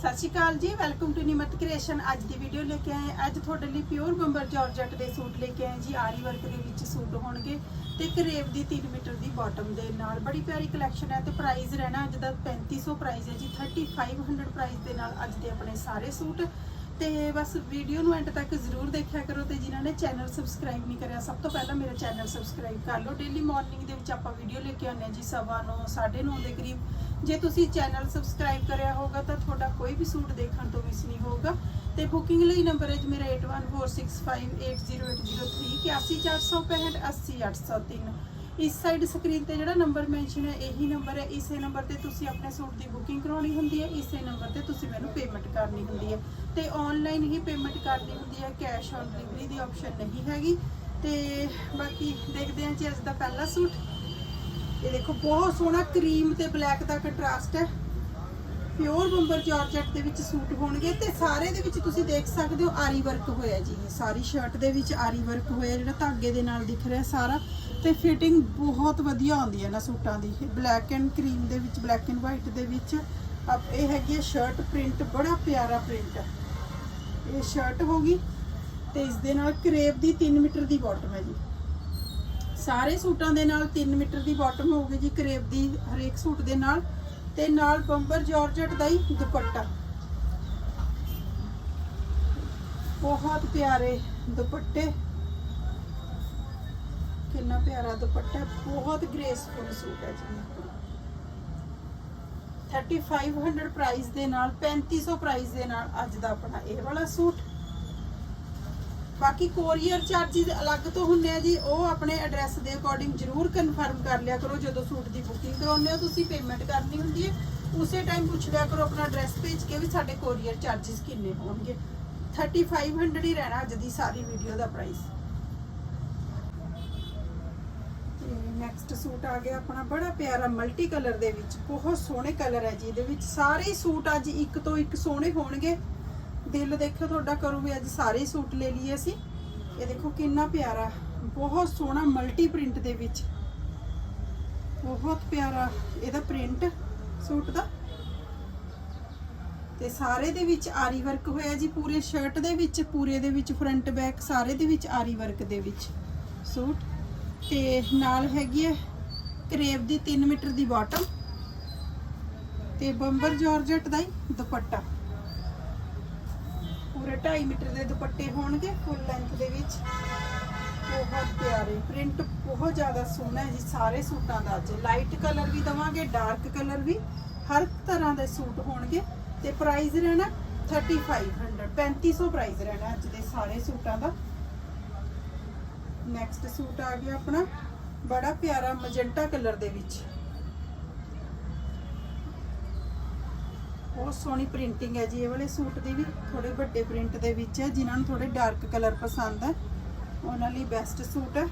ਸਤਿ ਸ਼੍ਰੀ ਅਕਾਲ ਜੀ welcome to ਨਿਮਤ creation ਅੱਜ ਦੀ ਵੀਡੀਓ ਲੈ ਕੇ ਆਏ ਅੱਜ ਤੁਹਾਡੇ ਲਈ ਪਿਓਰ ਬੰਬਰ ਜਾਰਜਟ ਦੇ ਸੂਟ ਲੈ ਕੇ ਆਏ ਜੀ। ਆਰੀ ਵਰਕ ਦੇ ਵਿੱਚ ਸੂਟ ਹੋਣਗੇ ਤੇ ਕਰੇਵ ਦੀ 3 ਮੀਟਰ ਦੀ ਬਾਟਮ ਦੇ ਨਾਲ। ਬੜੀ ਪਿਆਰੀ ਕਲੈਕਸ਼ਨ ਹੈ ਤੇ ਪ੍ਰਾਈਸ ਰਹਿਣਾ ਅੱਜ ਦਾ 3500 ਪ੍ਰਾਈਸ ਹੈ ਜੀ। 3500 ਪ੍ਰਾਈਸ ਦੇ ਨਾਲ ਅੱਜ ਦੇ ਆਪਣੇ ਸਾਰੇ ਸੂਟ। ਤੇ ਬਸ ਵੀਡੀਓ ਨੂੰ ਐਂਡ ਤੱਕ ਜ਼ਰੂਰ ਦੇਖਿਆ ਕਰੋ ਤੇ ਜਿਨ੍ਹਾਂ ਨੇ ਚੈਨਲ ਸਬਸਕ੍ਰਾਈਬ ਨਹੀਂ ਕਰਿਆ ਸਭ ਤੋਂ ਪਹਿਲਾਂ ਮੇਰਾ ਚੈਨਲ ਸਬਸਕ੍ਰਾਈਬ ਕਰ ਲਓ। ਡੇਲੀ ਮਾਰਨਿੰਗ ਦੇ ਵਿੱਚ ਆਪਾਂ ਵੀਡੀਓ ਲੈ ਕੇ ਆਉਂਦੇ ਹਾਂ ਜੀ ਸਵਾ ਨੌ, ਸਾਢੇ 9 ਦੇ ਕਰੀਬ। ਜੇ ਤੁਸੀਂ ਚੈਨਲ ਸਬਸਕ੍ਰਾਈਬ ਕਰਿਆ ਹੋਗਾ ਤਾਂ ਤੁਹਾਡਾ ਕੋਈ ਵੀ ਸੂਟ ਦੇਖਣ ਤੋਂ ਮਿਸ ਨਹੀਂ ਹੋਊਗਾ। ਤੇ ਬੁਕਿੰਗ ਲਈ ਨੰਬਰ ਹੈ ਜੀ ਮੇਰਾ 8146580803 81465 80803 ਇਸ ਸਾਈਡ ਸਕਰੀਨ ਤੇ ਜਿਹੜਾ ਨੰਬਰ ਮੈਂਸ਼ਨ ਹੈ, ਇਹੀ ਨੰਬਰ ਹੈ। ਇਸੇ ਨੰਬਰ ਤੇ ਤੁਸੀਂ ਆਪਣੇ ਸੂਟ ਦੀ ਬੁਕਿੰਗ ਕਰਾਉਣੀ ਹੁੰਦੀ ਹੈ। ਇਸੇ ਨੰਬਰ ਤੇ ਤੁਸੀਂ ਮੈਨੂੰ ਪੇਮੈਂਟ ਕਰਨੀ ਹੁੰਦੀ ਹੈ। ਤੇ ਆਨਲਾਈਨ ਹੀ ਪੇਮੈਂਟ ਕਰਨੀ ਹੁੰਦੀ ਹੈ। ਕੈਸ਼ ਔਨ ਡਿਲੀਵਰੀ ਦੀ ਆਪਸ਼ਨ ਨਹੀਂ ਹੈਗੀ। ਤੇ ਬਾਕੀ ਦੇਖਦੇ ਹਾਂ ਜੀ ਅੱਜ ਦਾ ਪਹਿਲਾ ਸੂਟ। ਇਹ ਦੇਖੋ, ਬਹੁਤ ਸੋਹਣਾ ਕਰੀਮ ਤੇ ਬਲੈਕ ਦਾ ਕੰਟਰਾਸਟ ਹੈ। ਪਿਓਰ ਬੰਬਰ ਜਾਰਜਟ ਦੇ ਵਿੱਚ ਸੂਟ ਹੋਣਗੇ ਤੇ ਸਾਰੇ ਦੇ ਵਿੱਚ ਤੁਸੀਂ ਦੇਖ ਸਕਦੇ ਹੋ, ਆਰੀ ਵਰਕ ਹੋਇਆ ਜੀ। ਇਹ ਸਾਰੀ ਸ਼ਰਟ ਦੇ ਵਿੱਚ ਆਰੀ ਵਰਕ ਹੋਇਆ, ਜਿਹੜਾ ਧਾਗੇ ਦੇ ਨਾਲ ਦਿਖ ਰਿਹਾ ਸਾਰਾ। ਤੇ ਫਿਟਿੰਗ ਬਹੁਤ ਵਧੀਆ ਆਉਂਦੀ ਹੈ ਨਾ ਸੂਟਾਂ ਦੀ। ਬਲੈਕ ਐਂਡ ਕਰੀਮ ਦੇ ਵਿੱਚ ਬਲੈਕ ਐਂਡ ਵਾਈਟ ਦੇ ਵਿੱਚ। ਅਬ ਇਹ ਹੈਗੀ ਹੈ ਸ਼ਰਟ ਪ੍ਰਿੰਟ ਬੜਾ ਪਿਆਰਾ ਪ੍ਰਿੰਟ ਹੈ ਇਹ ਸ਼ਰਟ ਹੋਗੀ ਤੇ ਇਸ ਦੇ ਨਾਲ ਕਰੇਪ ਦੀ 3 ਮੀਟਰ ਦੀ ਬਾਟਮ ਹੈ ਜੀ। ਸਾਰੇ ਸੂਟਾਂ ਦੇ ਨਾਲ 3 ਮੀਟਰ ਦੀ ਬਾਟਮ ਹੋਊਗੀ ਜੀ ਕਰੇਪ ਦੀ ਹਰੇਕ ਸੂਟ ਦੇ ਨਾਲ। ਤੇ ਨਾਲ ਬੰਬਰ ਜਾਰਜਟ ਦਾ ਹੀ ਦੁਪੱਟਾ। ਬਹੁਤ ਪਿਆਰੇ ਦੁਪੱਟੇ। ਕਿੰਨਾ ਪਿਆਰਾ ਦੁਪੱਟਾ ਬਹੁਤ ਗ੍ਰੇਸਫੁਲ ਸੂਟ ਹੈ ਜੀ। 3500 ਪ੍ਰਾਈਸ ਦੇ ਨਾਲ 3500 ਪ੍ਰਾਈਸ ਦੇ ਨਾਲ ਅੱਜ ਦਾ ਆਪਣਾ ਇਹ ਵਾਲਾ ਸੂਟ। ਬਾਕੀ ਕੋਰੀਅਰ ਚਾਰजेस ਅਲੱਗ ਤੋਂ ਹੁੰਦੇ ਆ ਜੀ, ਉਹ ਆਪਣੇ ਐਡਰੈਸ ਦੇ ਅਕੋਰਡਿੰਗ ਜ਼ਰੂਰ ਕਨਫਰਮ ਕਰ ਲਿਆ ਕਰੋ, ਜਦੋਂ ਸੂਟ ਦੀ ਬੁਕਿੰਗ ਕਰਾਉਂਦੇ ਹੋ, ਤੁਸੀਂ ਪੇਮੈਂਟ ਕਰਨੀ ਹੁੰਦੀ ਹੈ। ਉਸੇ ਟਾਈਮ ਪੁੱਛ ਲਿਆ ਕਰੋ, ਆਪਣਾ ਐਡਰੈਸ ਭੇਜ ਕੇ ਵੀ ਸਾਡੇ ਕੋਰੀਅਰ ਚਾਰजेस ਕਿੰਨੇ ਹੋਣਗੇ। 3500 ਹੀ ਰਹਿਣਾ ਅੱਜ ਦੀ ਸਾਰੀ ਵੀਡੀਓ ਦਾ ਪ੍ਰਾਈਸ ਨੈਕਸਟ ਸੂਟ ਆ ਗਿਆ ਆਪਣਾ, ਬੜਾ ਪਿਆਰਾ ਮਲਟੀ ਕਲਰ ਦੇ ਵਿੱਚ, ਬਹੁਤ ਸੋਹਣੇ ਕਲਰ ਹੈ ਜੀ, ਇਹਦੇ ਵਿੱਚ ਸਾਰੇ ਸੂਟ ਅੱਜ ਇੱਕ ਤੋਂ ਇੱਕ ਸੋਹਣੇ ਹੋਣਗੇ। ਦਿਲ ਦੇਖੋ ਤੁਹਾਡਾ ਕਰੂ ਵੀ ਅੱਜ ਸਾਰੇ ਸੂਟ ਲੈ ਲਈਏ ਅਸੀਂ। ਇਹ ਦੇਖੋ ਕਿੰਨਾ ਪਿਆਰਾ, ਬਹੁਤ ਸੋਹਣਾ ਮਲਟੀ ਪ੍ਰਿੰਟ ਦੇ ਵਿੱਚ। ਬਹੁਤ ਪਿਆਰਾ ਇਹਦਾ ਪ੍ਰਿੰਟ ਸੂਟ ਦਾ। ਤੇ ਸਾਰੇ ਦੇ ਵਿੱਚ ਆਰੀ ਵਰਕ ਹੋਇਆ ਜੀ, ਪੂਰੇ ਸ਼ਰਟ ਦੇ ਵਿੱਚ, ਪੂਰੇ ਦੇ ਵਿੱਚ ਫਰੰਟ ਬੈਕ ਸਾਰੇ ਦੇ ਵਿੱਚ ਆਰੀ ਵਰਕ ਦੇ ਵਿੱਚ ਸੂਟ ਤੇ ਨਾਲ ਹੈਗੀ ਹੈ ਕਰੇਬ ਦੀ 3 ਮੀਟਰ ਦੀ ਬਾਟਮ ਤੇ ਬੰਬਰ ਜਾਰਜਟ ਦਾ ਹੀ ਦੁਪੱਟਾ। ਪੂਰੇ 2.5 ਮੀਟਰ ਦੇ ਦੁਪੱਟੇ ਹੋਣਗੇ ਫੁੱਲ ਲੈਂਥ ਦੇ ਵਿੱਚ। ਬਹੁਤ ਪਿਆਰੇ। ਪ੍ਰਿੰਟ ਬਹੁਤ ਜ਼ਿਆਦਾ ਸੋਹਣਾ ਹੈ ਜੀ, ਸਾਰੇ ਸੂਟਾਂ ਦਾ ਅੱਜ। ਲਾਈਟ ਕਲਰ ਵੀ ਦਵਾਂਗੇ ਡਾਰਕ ਕਲਰ ਵੀ। ਹਰ ਤਰ੍ਹਾਂ ਦੇ ਸੂਟ ਹੋਣਗੇ ਤੇ ਪ੍ਰਾਈਸ ਰਹਿਣਾ 3500 3500 ਪ੍ਰਾਈਸ ਰਹਿਣਾ ਅੱਜ ਦੇ ਸਾਰੇ ਸੂਟਾਂ ਦਾ। ਨੈਕਸਟ ਸੂਟ ਆ ਗਿਆ ਆਪਣਾ, ਬੜਾ ਪਿਆਰਾ ਮੈਜੈਂਟਾ ਕਲਰ ਦੇ ਵਿੱਚ। ਬਹੁਤ ਸੋਹਣੀ ਪ੍ਰਿੰਟਿੰਗ ਹੈ ਜੀ, ਇਹ ਵਾਲੇ ਸੂਟ ਦੀ ਵੀ ਥੋੜੇ ਵੱਡੇ ਪ੍ਰਿੰਟ ਦੇ ਵਿੱਚ ਹੈ, ਜਿਨ੍ਹਾਂ ਨੂੰ ਥੋੜੇ ਡਾਰਕ ਕਲਰ ਪਸੰਦ ਹੈ। ਉਹਨਾਂ ਲਈ ਬੈਸਟ ਸੂਟ ਹੈ।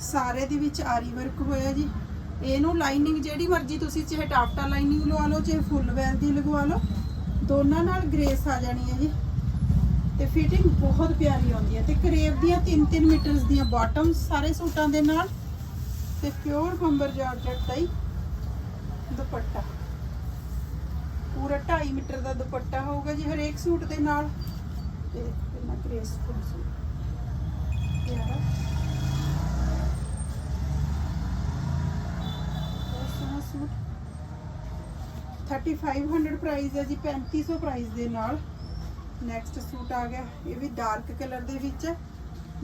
ਸਾਰੇ ਦੇ ਵਿੱਚ ਆਰੀ ਵਰਕ ਹੋਇਆ ਜੀ। ਇਹਨੂੰ ਲਾਈਨਿੰਗ ਜਿਹੜੀ ਮਰਜ਼ੀ ਤੁਸੀਂ ਚਾਹੇ ਟਾਪਟਾ ਲਾਈਨਿੰਗ ਲਵਾ ਲਓ, ਚਾਹੇ ਫੁੱਲ ਵੈਲ ਦੀ ਲਗਵਾ ਲਓ, ਦੋਨਾਂ ਨਾਲ ਗ੍ਰੇਸ ਆ ਜਾਣੀ ਹੈ ਜੀ। ਤੇ ਫਿਟਿੰਗ ਬਹੁਤ ਪਿਆਰੀ ਆਉਂਦੀ ਹੈ ਤੇ ਕਰੇਪ ਦੀਆਂ 3-3 ਮੀਟਰਸ ਦੀਆਂ ਬਾਟਮਸ ਸਾਰੇ ਸੂਟਾਂ ਦੇ ਨਾਲ ਤੇ ਪਿਓਰ ਬੰਬਰ ਜਾਰਜਟ ਦਾ ਹੀ ਦੁਪੱਟਾ। ਪੂਰਾ 2.5 ਮੀਟਰ ਦਾ ਦੁਪੱਟਾ ਹੋਊਗਾ ਜੀ ਹਰੇਕ ਸੂਟ ਦੇ ਨਾਲ। ਤੇ ਕਿੰਨਾ ਗ੍ਰੇਸਫੁਲ ਸੂਟ। ਪਿਆਰਾ। ਸੂਟ। 3500 ਪ੍ਰਾਈਸ ਹੈ ਜੀ 3500 ਪ੍ਰਾਈਸ ਦੇ ਨਾਲ। ਨੈਕਸਟ ਸੂਟ ਆ ਗਿਆ। ਇਹ ਵੀ ਡਾਰਕ ਕਲਰ ਦੇ ਵਿੱਚ ਹੈ।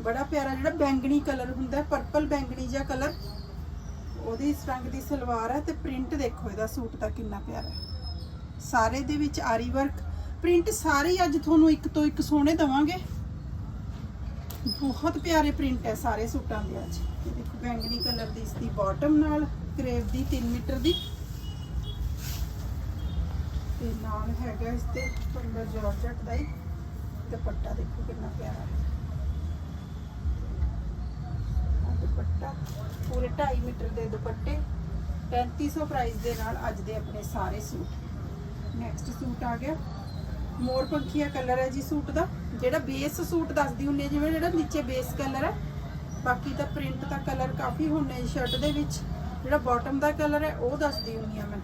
ਬੜਾ ਪਿਆਰਾ ਜਿਹੜਾ ਬੈਂਗਣੀ ਕਲਰ ਹੁੰਦਾ ਪਰਪਲ ਬੈਂਗਣੀ ਜਿਹਾ ਕਲਰ ਉਹਦੀ ਇਸ ਰੰਗ ਦੀ ਸਲਵਾਰ ਹੈ ਤੇ ਪ੍ਰਿੰਟ ਦੇਖੋ ਇਹਦਾ ਸੂਟ ਦਾ ਕਿੰਨਾ ਪਿਆਰਾ ਹੈ। ਸਾਰੇ ਦੇ ਵਿੱਚ ਆਰੀ ਵਰਕ ਪ੍ਰਿੰਟ ਸਾਰੇ ਅੱਜ ਤੁਹਾਨੂੰ ਇੱਕ ਤੋਂ ਇੱਕ ਸੋਹਣੇ ਦਵਾਂਗੇ। ਬਹੁਤ ਪਿਆਰੇ ਪ੍ਰਿੰਟ ਹੈ ਸਾਰੇ ਸੂਟਾਂ ਦੇ ਅੱਜ। ਇਹ ਦੇਖੋ ਬੈਂਗਣੀ ਕਲਰ ਦੀ ਇਸ ਦੀ ਬਾਟਮ ਨਾਲ ਕਰੇਵ ਦੀ 3 ਮੀਟਰ ਦੀ। ਤੇ ਨਾਲ ਹੈਗਾ ਇਸ ਤੇ ਪੰਦਰ ਜਾਰਜਟ ਦਾ ਹੀ। ਦੁਪੱਟਾ ਦੇਖੋ ਕਿੰਨਾ ਪਿਆਰਾ ਹੈ। ਦੁਪੱਟਾ, ਪੂਰੇ 2.5 ਮੀਟਰ ਦੇ ਦੁਪੱਟੇ 3500 ਪ੍ਰਾਈਸ ਦੇ ਨਾਲ ਅੱਜ ਦੇ ਆਪਣੇ ਸਾਰੇ ਸੂਟ। ਨੈਕਸਟ ਸੂਟ ਆ ਗਿਆ। ਮੋਰ ਪੰਖੀਆ ਕਲਰ ਹੈ ਜੀ ਸੂਟ ਦਾ। ਜਿਹੜਾ ਬੇਸ ਸੂਟ ਦੱਸਦੀ ਹੁੰਦੀ ਹੈ, ਜਿਵੇਂ ਜਿਹੜਾ ਨੀਚੇ ਬੇਸ ਕਲਰ ਹੈ। ਬਾਕੀ ਤਾਂ ਪ੍ਰਿੰਟ ਦਾ ਕਲਰ ਕਾਫੀ ਹੁੰਨੇ ਸ਼ਰਟ ਦੇ ਵਿੱਚ। ਜਿਹੜਾ ਬਾਟਮ ਦਾ ਕਲਰ ਹੈ, ਉਹ ਦੱਸਦੀ ਹੁੰਦੀ ਆ ਮੈਂ।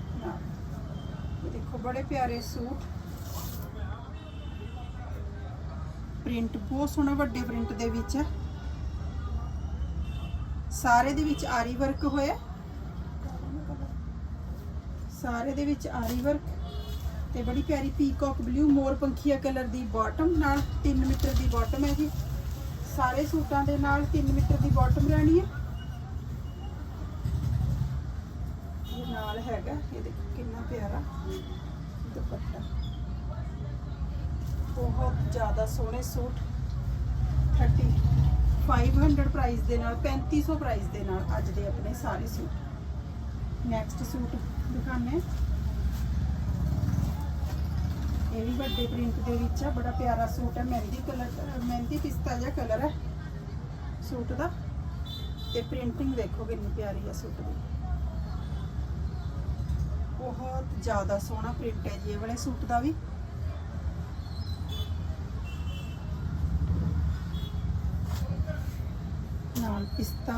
ਦੇਖੋ ਬੜੇ ਪਿਆਰੇ ਸੂਟ। ਪ੍ਰਿੰਟ ਬਹੁਤ ਸੋਹਣਾ ਵੱਡੇ ਪ੍ਰਿੰਟ ਦੇ ਵਿੱਚ। ਸਾਰੇ ਦੇ ਵਿੱਚ ਆਰੀ ਵਰਕ ਹੋਇਆ। ਸਾਰੇ ਦੇ ਵਿੱਚ ਆਰੀ ਵਰਕ ਤੇ ਬੜੀ ਪਿਆਰੀ ਪੀਕੌਕ ਬਲੂ ਮੋਰ ਪੰਖੀਆ ਕਲਰ ਦੀ ਬਾਟਮ ਨਾਲ 3 ਮੀਟਰ ਦੀ ਬਾਟਮ ਹੈ ਜੀ। ਸਾਰੇ ਸੂਟਾਂ ਦੇ ਨਾਲ 3 ਮੀਟਰ ਦੀ ਬਾਟਮ ਰਹਿਣੀ ਹੈ। ਇਹ ਨਾਲ ਹੈਗਾ, ਇਹ ਦੇਖੋ ਕਿੰਨਾ ਪਿਆਰਾ ਦੁਪੱਟਾ। ਬਹੁਤ ਜ਼ਿਆਦਾ ਸੋਹਣੇ ਸੂਟ। 30 500 ਪ੍ਰਾਈਸ ਦੇ ਨਾਲ 3500 ਪ੍ਰਾਈਸ ਦੇ ਨਾਲ ਅੱਜ ਦੇ ਆਪਣੇ ਸਾਰੇ ਸੂਟ। ਨੈਕਸਟ ਸੂਟ ਦਿਖਾਣੇ ਇਹ ਵੀ ਵੱਡੇ ਪ੍ਰਿੰਟ ਦੇ ਵਿੱਚ ਆ, ਬੜਾ ਪਿਆਰਾ ਸੂਟ ਹੈ ਮਹਿੰਦੀ ਕਲਰ, ਮਹਿੰਦੀ ਪਿਸਤਾ ਜਿਹਾ ਕਲਰ ਹੈ ਸੂਟ ਦਾ। ਤੇ ਪ੍ਰਿੰਟਿੰਗ ਦੇਖੋ ਕਿੰਨੀ ਪਿਆਰੀ ਹੈ ਸੂਟ ਦੀ। ਬਹੁਤ ਜ਼ਿਆਦਾ ਸੋਹਣਾ ਪ੍ਰਿੰਟ ਹੈ ਜੀ ਇਹ ਵਾਲੇ ਸੂਟ ਦਾ ਵੀ। ਨਾਲ ਪਿਸਤਾ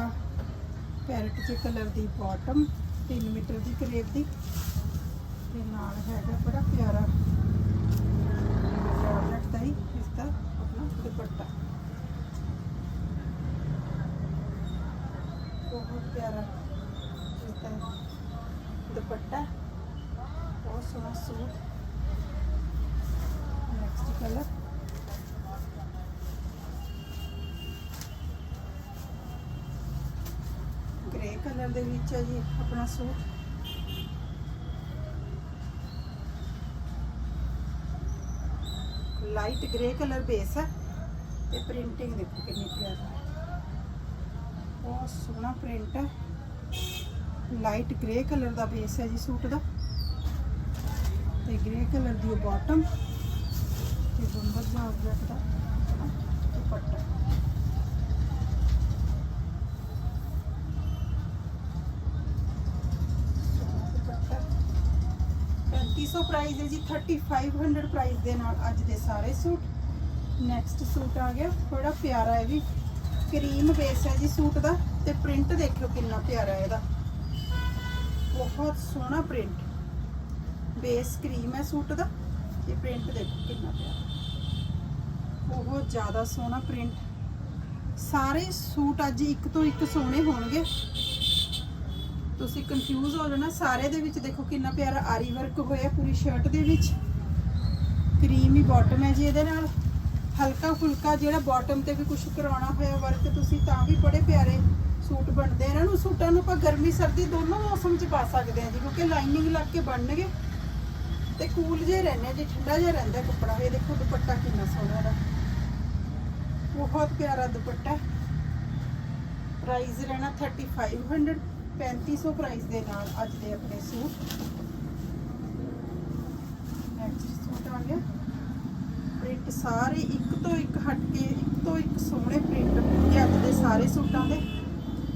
ਪੈਰਟ ਦੇ ਕਲਰ ਦੀ ਬਾਟਮ 3 ਮੀਟਰ ਦੀ ਕਰੇਪ ਦੀ। ਤੇ ਨਾਲ ਹੈਗਾ ਬੜਾ ਪਿਆਰਾ ਜਾਰਜਟ ਦਾ ਹੀ ਪਿਸਤਾ, ਆਪਣਾ ਦੁਪੱਟਾ। ਬਹੁਤ ਪਿਆਰਾ ਇਸ ਦੁਪੱਟਾ। ਬਹੁਤ ਸੋਹਣਾ ਸੂਟ। ਨੈਕਸਟ ਕਲਰ ਗ੍ਰੇ ਦੇ ਵਿੱਚ ਹੈ ਜੀ, ਆਪਣਾ suit. Light grey colour base ਹੈ ਤੇ ਪ੍ਰਿੰਟਿੰਗ ਦੇਖੋ ਕਿੰਨੀ ਪਿਆਰੀ ਹੈ। ਬਹੁਤ ਸੋਹਣਾ ਪ੍ਰਿੰਟ ਹੈ। ਲਾਈਟ ਗ੍ਰੇ ਕਲਰ ਦਾ ਬੇਸ ਹੈ ਜੀ ਸੂਟ ਦਾ। ਤੇ ਗ੍ਰੇ ਕਲਰ ਦੀ ਬਾਟਮ ਤੇ ਬੰਬਰ ਜਾਰਜਟ ਦਾ ਦੁਪੱਟਾ। 3500 ਪ੍ਰਾਈਸ ਹੈ ਜੀ? 3500 ਪ੍ਰਾਈਸ ਦੇ ਨਾਲ ਅੱਜ ਦੇ ਸਾਰੇ ਸੂਟ। ਨੈਕਸਟ ਸੂਟ ਆ ਗਿਆ। ਬੜਾ ਪਿਆਰਾ ਹੈ ਵੀ। ਕਰੀਮ ਬੇਸ ਹੈ ਜੀ ਸੂਟ ਦਾ। ਤੇ ਪ੍ਰਿੰਟ ਦੇਖਿਓ ਕਿੰਨਾ ਪਿਆਰਾ ਹੈ ਇਹਦਾ। ਬਹੁਤ ਸੋਹਣਾ ਪ੍ਰਿੰਟ ਬੇਸ ਕਰੀਮ ਹੈ ਸੂਟ ਦਾ। ਤੇ ਪ੍ਰਿੰਟ ਦੇਖੋ ਕਿੰਨਾ ਪਿਆਰਾ। ਬਹੁਤ ਜ਼ਿਆਦਾ ਸੋਹਣਾ ਪ੍ਰਿੰਟ ਸਾਰੇ ਸੂਟ ਅੱਜ ਇੱਕ ਤੋਂ ਇੱਕ ਸੋਹਣੇ ਹੋਣਗੇ। ਤੁਸੀਂ ਕਨਫਿਊਜ਼ ਹੋ ਜਾਣਾ, ਸਾਰੇ ਦੇ ਵਿੱਚ ਦੇਖੋ ਕਿੰਨਾ ਪਿਆਰਾ ਆਰੀ ਵਰਕ ਹੋਇਆ ਪੂਰੀ ਸ਼ਰਟ ਦੇ ਵਿੱਚ। ਕਰੀਮ ਹੀ ਬਾਟਮ ਹੈ ਜੀ ਇਹਦੇ ਨਾਲ। ਹਲਕਾ ਫੁਲਕਾ ਜਿਹੜਾ ਬਾਟਮ ਤੇ ਵੀ ਕੁਝ ਕਰਾਉਣਾ ਹੋਇਆ ਵਰਕ ਤੁਸੀਂ ਤਾਂ ਵੀ ਬੜੇ ਪਿਆਰੇ ਸੂਟ ਬਣਦੇ ਇਹਨਾਂ ਨੂੰ ਸੂਟਾਂ ਨੂੰ ਆਪਾਂ ਗਰਮੀ, ਸਰਦੀ ਦੋਨੋਂ ਮੌਸਮ 'ਚ ਪਾ ਸਕਦੇ ਹਾਂ ਜੀ, ਕਿਉਂਕਿ ਲਾਈਨਿੰਗ ਲੱਗ ਕੇ ਬਣਨਗੇ। ਤੇ ਕੂਲ ਜੇ ਰਹਿੰਦੇ ਜੀ, ਠੰਡਾ ਜਿਹਾ ਰਹਿੰਦਾ ਕੱਪੜਾ। ਇਹ ਦੇਖੋ ਦੁਪੱਟਾ ਕਿੰਨਾ ਸੋਹਣਾ ਦਾ ਬਹੁਤ ਪਿਆਰਾ ਦੁਪੱਟਾ। ਪ੍ਰਾਈਸ ਰਹਿਣਾ 3500 3500 ਪ੍ਰਾਈਸ ਦੇ ਨਾਲ ਅੱਜ ਦੇ ਆਪਣੇ ਸੂਟ। ਨੈਕਸਟ ਸੂਟ ਆ ਗਿਆ। ਪ੍ਰਿੰਟ ਸਾਰੇ ਇੱਕ ਤੋਂ ਇੱਕ ਹਟ ਕੇ, ਇੱਕ ਤੋਂ ਇੱਕ ਸੋਹਣੇ ਪ੍ਰਿੰਟ ਹੋਣਗੇ ਅੱਜ ਦੇ ਸਾਰੇ ਸੂਟਾਂ ਦੇ।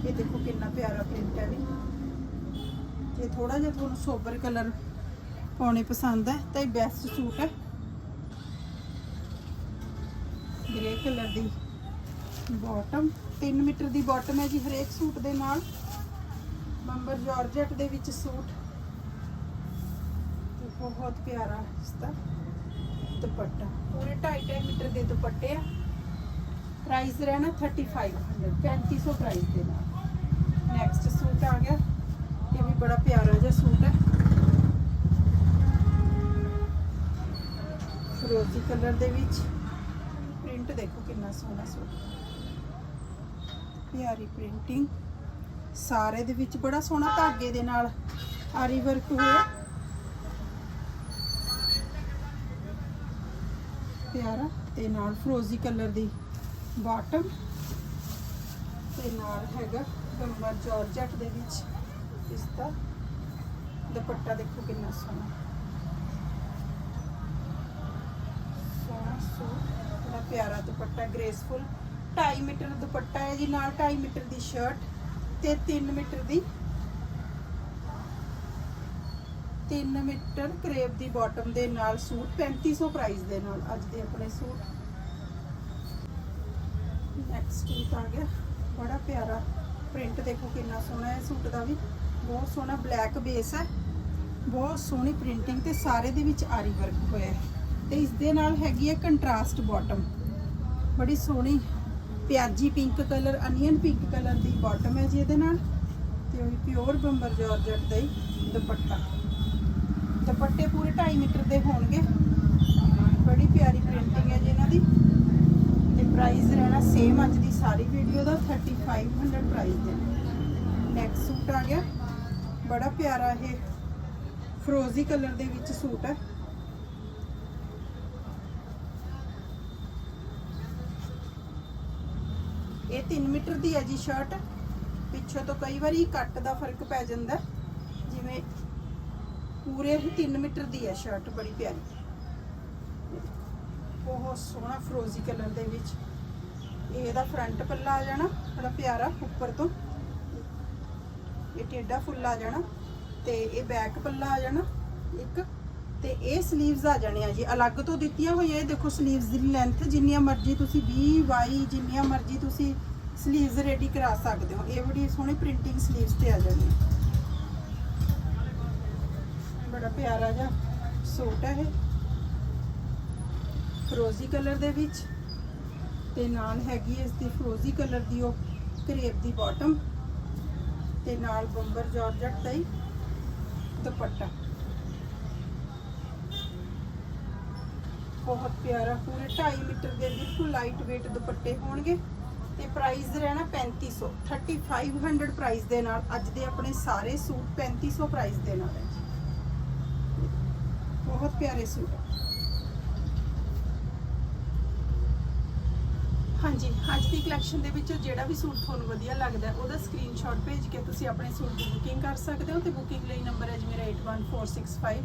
ਇਹ ਦੇਖੋ ਕਿੰਨਾ ਪਿਆਰਾ ਪ੍ਰਿੰਟ ਹੈ ਵੀ। ਜੇ ਥੋੜਾ ਜਿਹਾ ਤੁਹਾਨੂੰ ਸੋਬਰ ਕਲਰ ਪਾਉਣੇ ਪਸੰਦ ਹੈ ਤਾਂ ਇਹ ਬੈਸਟ ਸੂਟ ਹੈ। ਗ੍ਰੇ ਕਲਰ ਦੀ ਬਾਟਮ 3 ਮੀਟਰ ਦੀ ਬਾਟਮ ਹੈ ਜੀ ਹਰੇਕ ਸੂਟ ਦੇ ਨਾਲ। ਬੰਬਰ ਜਾਰਜਟ ਦੇ ਵਿੱਚ ਸੂਟ। ਤੇ ਬਹੁਤ ਪਿਆਰਾ ਇਸਦਾ ਦੁਪੱਟਾ। ਪੂਰੇ 2.5 ਮੀਟਰ ਦੇ ਦੁਪੱਟੇ ਆ। ਪ੍ਰਾਈਸ ਰਹਿਣਾ 3500 3500 ਪ੍ਰਾਈਸ ਦੇ ਨਾਲ। ਨੈਕਸਟ ਸੂਟ ਆ ਗਿਆ। ਇਹ ਵੀ ਬੜਾ ਪਿਆਰਾ ਜਿਹਾ ਸੂਟ ਹੈ। ਫਿਰੋਜ਼ੀ ਕਲਰ ਦੇ ਵਿੱਚ। ਪ੍ਰਿੰਟ ਦੇਖੋ ਕਿੰਨਾ ਸੋਹਣਾ ਸੂਟ। ਪਿਆਰੀ ਪ੍ਰਿੰਟਿੰਗ ਸਾਰੇ ਦੇ ਵਿੱਚ ਬੜਾ ਸੋਹਣਾ ਧਾਗੇ ਦੇ ਨਾਲ ਆਰੀ ਵਰਕ ਹੋਇਆ ਪਿਆਰਾ ਤੇ ਨਾਲ ਫਰੋਜ਼ੀ ਕਲਰ ਦੀ ਬਾਟਮ ਤੇ ਨਾਲ ਹੈਗਾ ਗੰਮਾ ਜਾਰਜਟ ਦੇ ਵਿੱਚ। ਇਸ ਦਾ ਦੁਪੱਟਾ ਦੇਖੋ ਕਿੰਨਾ ਸੋਹਣਾ। ਸੋਹਣਾ ਸੂਟ ਬੜਾ ਪਿਆਰਾ ਦੁਪੱਟਾ ਗ੍ਰੇਸਫੁਲ 2.5 ਮੀਟਰ ਦੁਪੱਟਾ ਹੈ ਜੀ, ਨਾਲ 2.5 ਮੀਟਰ ਦੀ ਸ਼ਰਟ ਤੇ 3 ਮੀਟਰ ਦੀ। 3 ਮੀਟਰ ਕਰੇਪ ਦੀ ਬਾਟਮ ਦੇ ਨਾਲ ਸੂਟ 3500 ਪ੍ਰਾਈਸ ਦੇ ਨਾਲ ਅੱਜ ਦੇ ਆਪਣੇ ਸੂਟ। ਨੈਕਸਟ ਸੂਟ ਆ ਗਿਆ। ਬੜਾ ਪਿਆਰਾ ਪ੍ਰਿੰਟ ਦੇਖੋ ਕਿੰਨਾ ਸੋਹਣਾ ਹੈ ਸੂਟ ਦਾ ਵੀ। ਬਹੁਤ ਸੋਹਣਾ ਬਲੈਕ ਬੇਸ ਹੈ। ਬਹੁਤ ਸੋਹਣੀ ਪ੍ਰਿੰਟਿੰਗ ਤੇ ਸਾਰੇ ਦੇ ਵਿੱਚ ਆਰੀ ਵਰਕ ਹੋਇਆ ਹੈ। ਤੇ ਇਸ ਦੇ ਨਾਲ ਹੈਗੀ ਹੈ ਕੰਟਰਾਸਟ ਬਾਟਮ ਬੜੀ ਸੋਹਣੀ ਪਿਆਜੀ pink colour onion pink colour ਦੀ ਬਾਟਮ ਹੈ ਜੀ ਇਹਦੇ ਨਾਲ ਤੇ ਉਹ ਪਿਓਰ ਬੰਬਰ ਜਾਰਜਟ ਦਾ ਹੀ ਦੁਪੱਟਾ। ਦੁਪੱਟੇ ਪੂਰੇ 2.5 ਮੀਟਰ ਦੇ ਹੋਣਗੇ। ਬੜੀ ਪਿਆਰੀ ਪ੍ਰਿੰਟਿੰਗ ਹੈ ਜੀ ਇਹਨਾਂ ਦੀ। ਤੇ ਪ੍ਰਾਈਸ ਰਹਿਣਾ ਸੇਮ ਅੱਜ ਦੀ ਸਾਰੀ ਵੀਡੀਓ ਦਾ 3500 ਪ੍ਰਾਈਸ ਦੇ ਨੈਕਸਟ ਸੂਟ ਆ ਗਿਆ। ਬੜਾ ਪਿਆਰਾ ਇਹ ਫਰੋਜ਼ੀ ਕਲਰ ਦੇ ਵਿੱਚ ਸੂਟ ਹੈ। ਇਹ 3 ਮੀਟਰ ਦੀ ਹੈ ਜੀ ਸ਼ਰਟ ਪਿੱਛੋਂ ਤੋਂ ਕਈ ਵਾਰੀ ਕੱਟ ਦਾ ਫ਼ਰਕ ਪੈ ਜਾਂਦਾ ਜਿਵੇਂ ਪੂਰੇ ਹੀ 3 ਮੀਟਰ ਦੀ ਹੈ ਸ਼ਰਟ ਬੜੀ ਪਿਆਰੀ। ਬਹੁਤ ਸੋਹਣਾ ਫਰੋਜ਼ੀ ਕਲਰ ਦੇ ਵਿੱਚ। ਇਹਦਾ ਫਰੰਟ ਪੱਲਾ ਆ ਜਾਣਾ, ਬੜਾ ਪਿਆਰਾ, ਉੱਪਰ ਤੋਂ। ਇਹ ਟੇਡਾ ਫੁੱਲ ਆ ਜਾਣਾ ਤੇ ਇਹ ਬੈਕ ਪੱਲਾ ਆ ਜਾਣਾ, ਇੱਕ। ਤੇ ਇਹ ਸਲੀਵਸ ਆ ਜਾਣੇ ਆ ਜੀ। ਅਲੱਗ ਤੋਂ ਦਿੱਤੀਆਂ ਹੋਈਆਂ, ਇਹ ਦੇਖੋ ਸਲੀਵਸ ਦੀ ਲੈਂਥ ਜਿੰਨੀਆਂ ਮਰਜ਼ੀ ਤੁਸੀਂ 20 22 ਜਿੰਨੀਆਂ ਮਰਜ਼ੀ ਤੁਸੀਂ ਸਲੀਵਸ ਰੈਡੀ ਕਰਾ ਸਕਦੇ ਹੋ। ਇਹ ਬੜੀ ਸੋਹਣੀ ਪ੍ਰਿੰਟਿੰਗ ਸਲੀਵਸ ਤੇ ਆ ਜਾਣੀ ਬੜਾ ਪਿਆਰਾ ਜਿਹਾ ਸੂਟ ਹੈ ਇਹ। ਫਰੋਜ਼ੀ ਕਲਰ ਦੇ ਵਿੱਚ। ਤੇ ਨਾਲ ਹੈਗੀ ਹੈ ਇਸ ਦੀ ਫਰੋਜ਼ੀ ਕਲਰ ਦੀ ਉਹ ਕਰੇਪ ਦੀ ਬਾਟਮ ਤੇ ਨਾਲ ਬੰਬਰ ਜਾਰਜਟ ਦਾ ਹੀ ਦੁਪੱਟਾ। ਬਹੁਤ ਪਿਆਰਾ ਪੂਰੇ 2.5 ਮੀਟਰ ਦੇ ਬਿਲਕੁਲ ਲਾਈਟ weight ਦੁਪੱਟੇ ਹੋਣਗੇ ਤੇ ਪ੍ਰਾਈਸ ਰਹਿਣਾ 3500 3500 ਪ੍ਰਾਈਸ ਦੇ ਨਾਲ ਅੱਜ ਦੇ ਆਪਣੇ ਸਾਰੇ ਸੂਟ 3500 ਪ੍ਰਾਈਸ ਦੇ ਨਾਲ ਹੈ ਬਹੁਤ ਪਿਆਰੇ ਸੂਟ ਹੈ। ਹਾਂਜੀ ਅੱਜ ਦੀ ਕਲੈਕਸ਼ਨ ਦੇ ਵਿੱਚੋਂ ਜਿਹੜਾ ਵੀ ਸੂਟ ਤੁਹਾਨੂੰ ਵਧੀਆ ਲੱਗਦਾ ਹੈ, ਉਹਦਾ ਸਕਰੀਨਸ਼ਾਟ ਭੇਜ ਕੇ ਤੁਸੀਂ ਆਪਣੇ ਸੂਟ ਦੀ ਬੁਕਿੰਗ ਕਰ ਸਕਦੇ ਹੋ ਤੇ ਬੁਕਿੰਗ ਲਈ ਨੰਬਰ ਹੈ ਜੀ ਮੇਰਾ 8146580803